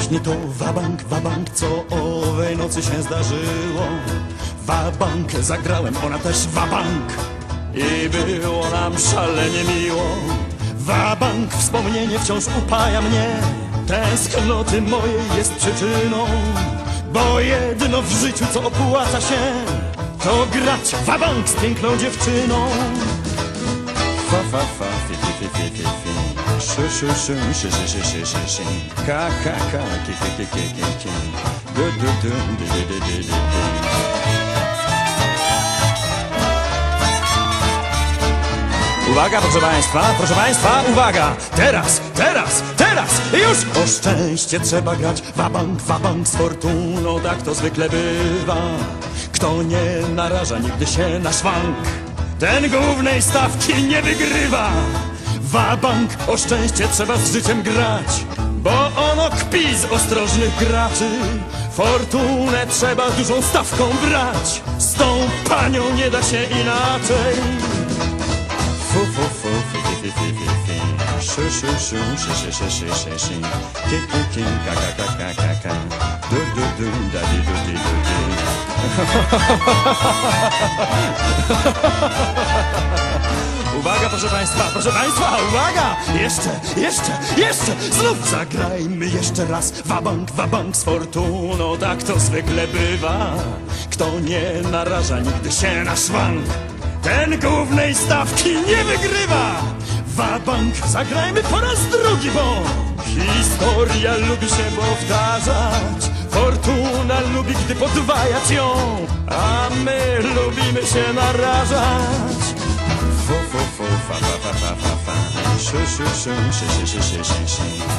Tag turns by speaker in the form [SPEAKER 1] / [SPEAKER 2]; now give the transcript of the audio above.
[SPEAKER 1] Właśnie to wabank, wabank, co owej nocy się zdarzyło. Wabank, zagrałem, ona też wabank. I było nam szalenie miło. Wabank, wspomnienie wciąż upaja mnie. Tęsknoty mojej jest przyczyną. Bo jedno w życiu, co opłaca się, to grać wabank z piękną dziewczyną. Fa, fa, fa, fi, fi, fi, fi, fi, fi. Ka, ka, ka, ki, ki, ki, ki, ki, ki. Du, du, du, du, du, du, du, du. Uwaga, proszę Państwa, proszę Państwa, uwaga! Teraz, teraz, teraz, już! O szczęście trzeba grać, wabank, wabank z fortuną, tak to zwykle bywa. Kto nie naraża nigdy się na szwank, ten głównej stawki nie wygrywa. Wabank, o szczęście trzeba z życiem grać, bo ono kpi z ostrożnych graczy. Fortunę trzeba dużą stawką brać, z tą panią nie da się inaczej. Fu, fu, fu, fi, fi, fi, fi, fi, fi. Szu, szu, szu. Ki, ki, ki, ka, ka, ka, ka, ka, ka. Du, du, du, da, di, du, di, du, di. Proszę Państwa, proszę Państwa, uwaga! Jeszcze, jeszcze, jeszcze! Znów zagrajmy jeszcze raz Wabank, wabank z fortuną, tak to zwykle bywa. Kto nie naraża nigdy się na szwank, ten głównej stawki nie wygrywa! Wabank, zagrajmy po raz drugi, bo historia lubi się powtarzać. Fortuna lubi, gdy podwajać ją, a my lubimy się narażać. sơ sơ sơ sơ sơ sơ sơ sơ